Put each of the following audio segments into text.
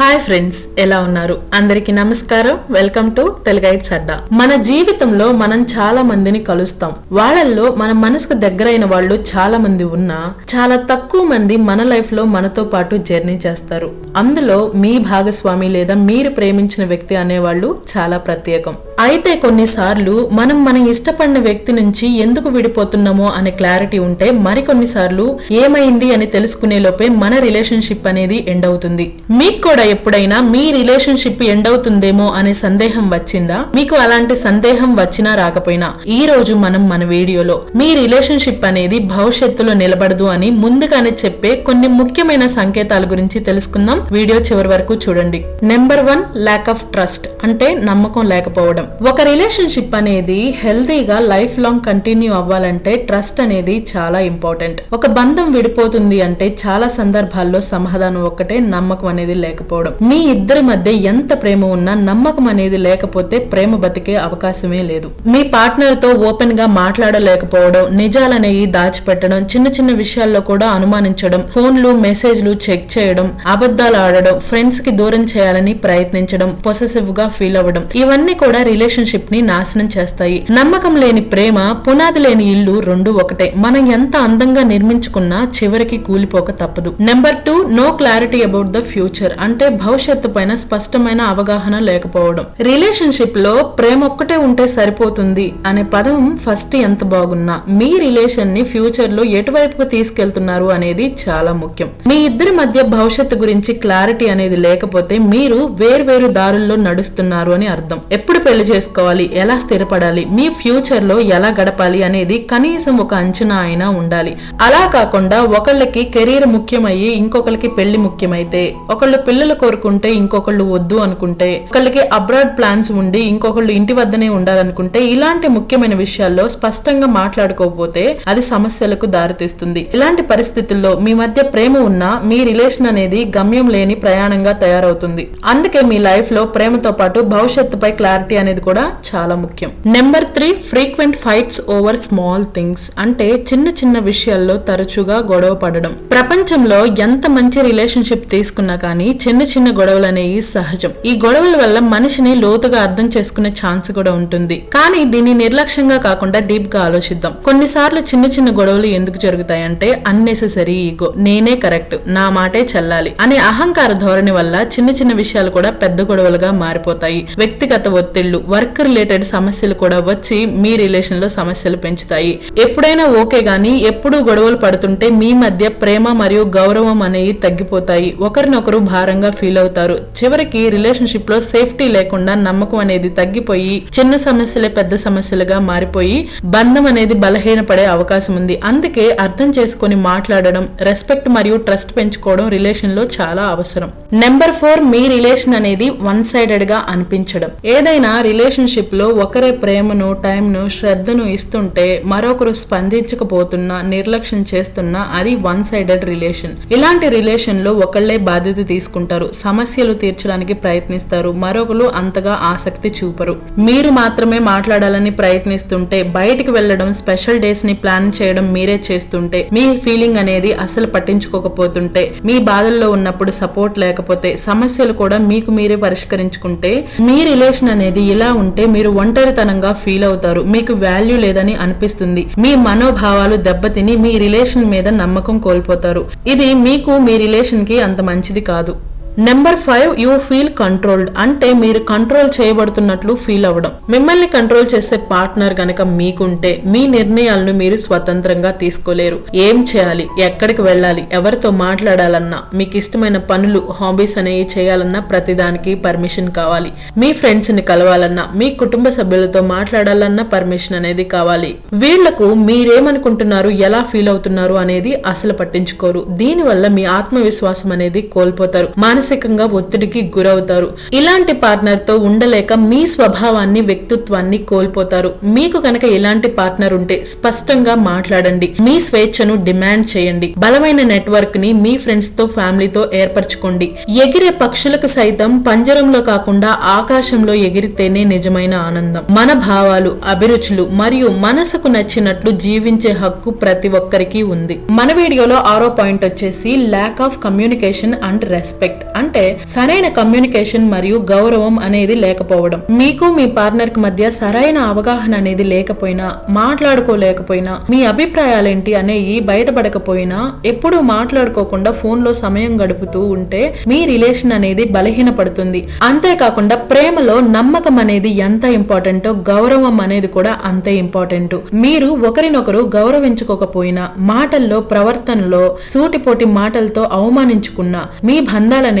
Hi friends ఎలా ఉన్నారు? అందరికీ నమస్కారం. వెల్కమ్ టు తెలుగైట్స్ అడ్డా మన జీవితంలో మనం చాలా మందిని కలుస్తాం. వాళ్ళల్లో మన మనసుకు దగ్గరైన వాళ్ళు చాలా మంది ఉన్నా చాలా తక్కువ మంది మన లైఫ్లో మనతో పాటు జర్నీ చేస్తారు. అందులో మీ భాగస్వామి లేదా మీరు ప్రేమించిన వ్యక్తి అనేవాళ్ళు చాలా ప్రత్యేకం. అయితే కొన్నిసార్లు మనం మనం ఇష్టపడిన వ్యక్తి నుంచి ఎందుకు విడిపోతున్నామో అనే క్లారిటీ ఉంటే మరికొన్నిసార్లు ఏమైంది అని తెలుసుకునే లోపే మన రిలేషన్షిప్ అనేది ఎండ్ అవుతుంది. మీకు కూడా ఎప్పుడైనా మీ రిలేషన్షిప్ ఎండ్ అవుతుందేమో అనే సందేహం వచ్చిందా? మీకు అలాంటి సందేహం వచ్చినా రాకపోయినా ఈ రోజు మనం మన వీడియోలో మీ రిలేషన్షిప్ అనేది భవిష్యత్తులో నిలబడదు అని ముందుగానే చెప్పే కొన్ని ముఖ్యమైన సంకేతాల గురించి తెలుసుకుందాం. వీడియో చివరి వరకు చూడండి. Number one lack of trust అంటే నమ్మకం లేకపోవడం. ఒక రిలేషన్షిప్ అనేది హెల్తీగా లైఫ్ లాంగ్ కంటిన్యూ అవ్వాలంటే ట్రస్ట్ అనేది చాలా ఇంపార్టెంట్ ఒక బంధం విడిపోతుంది అంటే చాలా సందర్భాల్లో సమాధానం ఒక్కటే నమ్మకం అనేది లేకపోవడం. మీ ఇద్దరి మధ్య ఎంత ప్రేమ ఉన్నా నమ్మకం అనేది లేకపోతే ప్రేమ బతికే అవకాశమే లేదు. మీ పార్ట్నర్తో ఓపెన్గా మాట్లాడలేకపోవడం నిజాలనేవి దాచిపెట్టడం చిన్న చిన్న విషయాల్లో కూడా అనుమానించడం ఫోన్లు మెసేజ్లు చెక్ చేయడం అబద్ధాలు ఆడడం ఫ్రెండ్స్కి దూరం చేయాలని ప్రయత్నించడం పొసెసివ్గా ఫీల్ అవ్వడం ఇవన్నీ కూడా రిలేషన్షిప్ని నాశనం చేస్తాయి. నమ్మకం లేని ప్రేమ పునాది లేని ఇల్లు రెండు ఒకటే. మనం ఎంత అందంగా నిర్మించుకున్నా చివరికి కూలిపోక తప్పదు. Number two no clarity about the future అంటే భవిష్యత్తు పైన స్పష్టమైన అవగాహన లేకపోవడం. రిలేషన్షిప్లో ప్రేమ ఒక్కటే ఉంటే సరిపోతుంది అనే పదం ఫస్ట్ ఎంత బాగున్నా. మీ రిలేషన్ని ఫ్యూచర్లో ఎటువైపుకు తీసుకెళ్తున్నారు అనేది చాలా ముఖ్యం. మీ ఇద్దరి మధ్య భవిష్యత్తు గురించి క్లారిటీ అనేది లేకపోతే మీరు వేర్వేరు దారుల్లో నడుస్తున్నారు అని అర్థం. ఎప్పుడు పెళ్ళి చేసుకోవాలి ఎలా స్థిరపడాలి మీ ఫ్యూచర్లో ఎలా గడపాలి అనేది కనీసం ఒక అంచనా అయినా ఉండాలి. అలా కాకుండా ఒకళ్ళకి కెరీర్ ముఖ్యమయ్యి ఇంకొకరికి పెళ్ళి ముఖ్యమైతే ఒకళ్ళు పిల్లలు కోరుకుంటే ఇంకొకళ్ళు వద్దు అనుకుంటే ఒకళ్ళకి అబ్రాడ్ ప్లాన్స్ ఉండి ఇంకొకళ్ళు ఇంటి వద్దనే ఉండాలనుకుంటే ఇలాంటి ముఖ్యమైన విషయాల్లో స్పష్టంగా మాట్లాడుకోకపోతే అది సమస్యలకు దారితీస్తుంది. ఇలాంటి పరిస్థితుల్లో మీ మధ్య ప్రేమ ఉన్నా మీ రిలేషన్ అనేది గమ్యం లేని ప్రయాణంగా తయారవుతుంది. అందుకే మీ లైఫ్లో ప్రేమతో పాటు భవిష్యత్తుపై క్లారిటీ అనేది కూడా చాలా ముఖ్యం. Number three frequent fights over small things అంటే చిన్న చిన్న విషయాల్లో తరచుగా గొడవ పడడం. ప్రపంచంలో ఎంత మంచి రిలేషన్షిప్ తీసుకున్నా కానీ చిన్న చిన్న గొడవలు అనేవి సహజం. ఈ గొడవల వల్ల మనిషిని లోతుగా అర్థం చేసుకునే ఛాన్స్ కూడా ఉంటుంది. కానీ దీన్ని నిర్లక్ష్యంగా కాకుండా డీప్గా ఆలోచిద్దాం. కొన్నిసార్లు చిన్న చిన్న గొడవలు ఎందుకు జరుగుతాయంటే అన్నెసెసరీ ఈగో నేనే కరెక్ట్ నా మాటే చెల్లాలి అనే అహంకార ధోరణి వల్ల చిన్న చిన్న విషయాలు కూడా పెద్ద గొడవలుగా మారిపోతాయి. వ్యక్తిగత ఒత్తిళ్ళు వర్క్ రిలేటెడ్ సమస్యలు కూడా వచ్చి మీ రిలేషన్లో సమస్యలు పెంచుతాయి. ఎప్పుడైనా ఓకే గానీ ఎప్పుడూ గొడవలు పడుతుంటే మీ మధ్య ప్రేమ మరియు గౌరవం అనేవి తగ్గిపోతాయి. ఒకరినొకరు భారంగా ఫీల్ అవుతారు. చివరికి రిలేషన్షిప్లో సేఫ్టీ లేకుండా నమ్మకం అనేది తగ్గిపోయి చిన్న సమస్యలే పెద్ద సమస్యలుగా మారిపోయి బంధం అనేది బలహీనపడే అవకాశం ఉంది. అందుకే అర్థం చేసుకొని మాట్లాడడం రెస్పెక్ట్ మరియు ట్రస్ట్ పెంచుకోవడం రిలేషన్లో చాలా అవసరం. నెంబర్ ఫోర్ మీ రిలేషన్ అనేది వన్ సైడెడ్గా అనిపించడం. ఏదైనా రిలేషన్షిప్లో ఒకరే ప్రేమను టైంను శ్రద్ధను ఇస్తుంటే మరొకరు స్పందించకపోతున్నా నిర్లక్ష్యం చేస్తున్నా అది వన్ సైడెడ్ రిలేషన్. ఇలాంటి రిలేషన్లో ఒకళ్ళే బాధ్యత తీసుకుంటారు సమస్యలు తీర్చడానికి ప్రయత్నిస్తారు మరొకరు అంతగా ఆసక్తి చూపరు. మీరు మాత్రమే మాట్లాడాలని ప్రయత్నిస్తుంటే బయటికి వెళ్ళడం స్పెషల్ డేస్ని ప్లాన్ చేయడం మీరే చేస్తుంటే మీ ఫీలింగ్ అనేది అసలు పట్టించుకోకపోతుంటే మీ బాధల్లో ఉన్నప్పుడు సపోర్ట్ లేకపోతే సమస్యలు కూడా మీకు మీరే పరిష్కరించుకుంటే మీ రిలేషన్ అనేది ఇలా ఉంటే మీరు ఒంటరితనంగా ఫీల్ అవుతారు. మీకు వాల్యూ లేదని అనిపిస్తుంది. మీ మనోభావాలు దెబ్బతిని మీ రిలేషన్ మీద నమ్మకం కోల్పోతారు. ఇది మీకు మీ రిలేషన్కి అంత మంచిది కాదు. Number five you feel controlled అంటే మీరు కంట్రోల్ చేయబడుతున్నట్లు ఫీల్ అవ్వడం. మిమ్మల్ని కంట్రోల్ చేసే పార్ట్నర్ గనక మీకుంటే మీ నిర్ణయాలను మీరు స్వతంత్రంగా తీసుకోలేరు. ఏం చేయాలి? ఎక్కడికి వెళ్ళాలి? ఎవరితో మాట్లాడాలన్నా మీకు ఇష్టమైన పనులు హాబీస్ అనేవి చేయాలన్నా ప్రతిదానికి పర్మిషన్ కావాలి. మీ ఫ్రెండ్స్ని కలవాలన్నా మీ కుటుంబ సభ్యులతో మాట్లాడాలన్నా పర్మిషన్ అనేది కావాలి. వీళ్ళకు మీరేమనుకుంటున్నారు ఎలా ఫీల్ అవుతున్నారు అనేది అసలు పట్టించుకోరు. దీనివల్ల మీ ఆత్మవిశ్వాసం అనేది కోల్పోతారు. మానసికంగా ఒత్తిడికి గురవుతారు. ఇలాంటి పార్ట్నర్తో ఉండలేక మీ స్వభావాన్ని వ్యక్తిత్వాన్ని కోల్పోతారు. మీకు కనుక ఇలాంటి పార్ట్నర్ ఉంటే స్పష్టంగా మాట్లాడండి. మీ స్వేచ్ఛను డిమాండ్ చేయండి. బలమైన నెట్వర్క్ని మీ ఫ్రెండ్స్తో ఫ్యామిలీతో ఏర్పరచుకోండి. ఎగిరే పక్షులకు సైతం పంజరంలో కాకుండా ఆకాశంలో ఎగిరితేనే నిజమైన ఆనందం. మన భావాలు అభిరుచులు మరియు మనసుకు నచ్చినట్లు జీవించే హక్కు ప్రతి ఒక్కరికి ఉంది. మన వీడియోలో ఆరో పాయింట్ వచ్చేసి lack of communication and respect అంటే సరైన కమ్యూనికేషన్ మరియు గౌరవం అనేది లేకపోవడం. మీకు మీ పార్ట్నర్కి మధ్య సరైన అవగాహన అనేది లేకపోయినా మాట్లాడుకోలేకపోయినా మీ అభిప్రాయాలేంటి అనేవి బయటపడకపోయినా ఎప్పుడూ మాట్లాడుకోకుండా ఫోన్లో సమయం గడుపుతూ ఉంటే మీ రిలేషన్ అనేది బలహీనపడుతుంది. అంతేకాకుండా ప్రేమలో నమ్మకం అనేది ఎంత ఇంపార్టెంటో గౌరవం అనేది కూడా అంతే ఇంపార్టెంట్. మీరు ఒకరినొకరు గౌరవించుకోకపోయినా మాటల్లో ప్రవర్తనలో సూటిపోటి మాటలతో అవమానించుకున్న మీ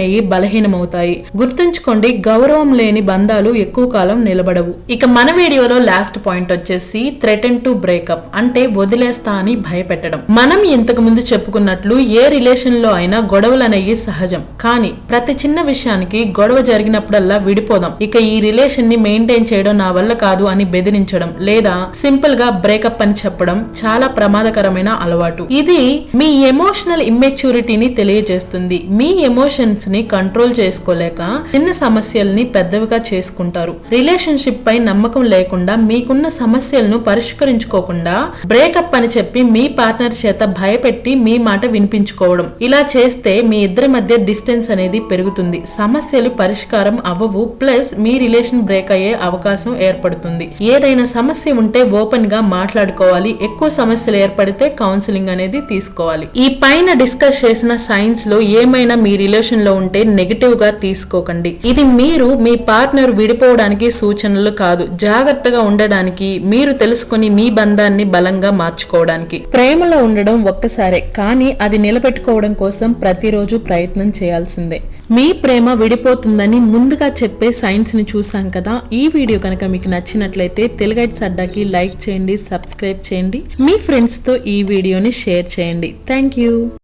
అనేవి బలహీనమవుతాయి. గుర్తుంచుకోండి గౌరవం లేని బంధాలు ఎక్కువ కాలం నిలబడవు. ఇక మన వీడియోలో లాస్ట్ పాయింట్ వచ్చేసి థ్రెటన్ టు బ్రేకప్ అంటే వదిలేస్తా అని భయపెట్టడం. మనం ఇంతకు ముందు చెప్పుకున్నట్లు ఏ రిలేషన్లో అయినా గొడవలు అనేవి సహజం. కానీ ప్రతి చిన్న విషయానికి గొడవ జరిగినప్పుడల్లా విడిపోదాం. ఇక ఈ రిలేషన్ని మెయింటైన్ చేయడం నా వల్ల కాదు అని బెదిరించడం లేదా సింపుల్గా బ్రేకప్ అని చెప్పడం చాలా ప్రమాదకరమైన అలవాటు. ఇది మీ ఎమోషనల్ ఇమ్మెచ్యూరిటీని తెలియజేస్తుంది. మీ ఎమోషన్స్ ని కంట్రోల్ చేసుకోలేక చిన్న సమస్యల్ని పెద్దవిగా చేసుకుంటారు. రిలేషన్షిప్ పై నమ్మకం లేకుండా మీకున్న సమస్యలను పరిష్కరించుకోకుండా బ్రేకప్ అని చెప్పి మీ పార్ట్నర్ చేత భయపెట్టి మీ మాట వినిపించుకోవడం. ఇలా చేస్తే మీ ఇద్దరి మధ్య డిస్టెన్స్ అనేది పెరుగుతుంది. సమస్యలు పరిష్కారం అవ్వవు. ప్లస్ మీ రిలేషన్ బ్రేక్ అయ్యే అవకాశం ఏర్పడుతుంది. ఏదైనా సమస్య ఉంటే ఓపెన్గా మాట్లాడుకోవాలి. ఎక్కువ సమస్యలు ఏర్పడితే కౌన్సిలింగ్ అనేది తీసుకోవాలి. ఈ పైన డిస్కస్ చేసిన సైన్స్లో ఏమైనా మీ రిలేషన్లో ఉంటే నెగటివ్గా తీసుకోకండి. ఇది మీరు మీ పార్ట్నర్ విడిపోవడానికి సూచనలు కాదు. జాగ్రత్తగా ఉండడానికి మీరు తెలుసుకుని మీ బంధాన్ని బలంగా మార్చుకోవడానికి. ప్రేమలో ఉండడం ఒక్కసారే కానీ అది నిలబెట్టుకోవడం కోసం ప్రతిరోజు ప్రయత్నం చేయాల్సిందే. మీ ప్రేమ విడిపోతుందని ముందుగా చెప్పే సైన్స్ని చూసాం కదా? ఈ వీడియో కనుక మీకు నచ్చినట్లయితే తెలుగైట్స్ అడ్డాకి లైక్ చేయండి సబ్స్క్రైబ్ చేయండి. మీ ఫ్రెండ్స్తో ఈ వీడియోని షేర్ చేయండి. Thank you.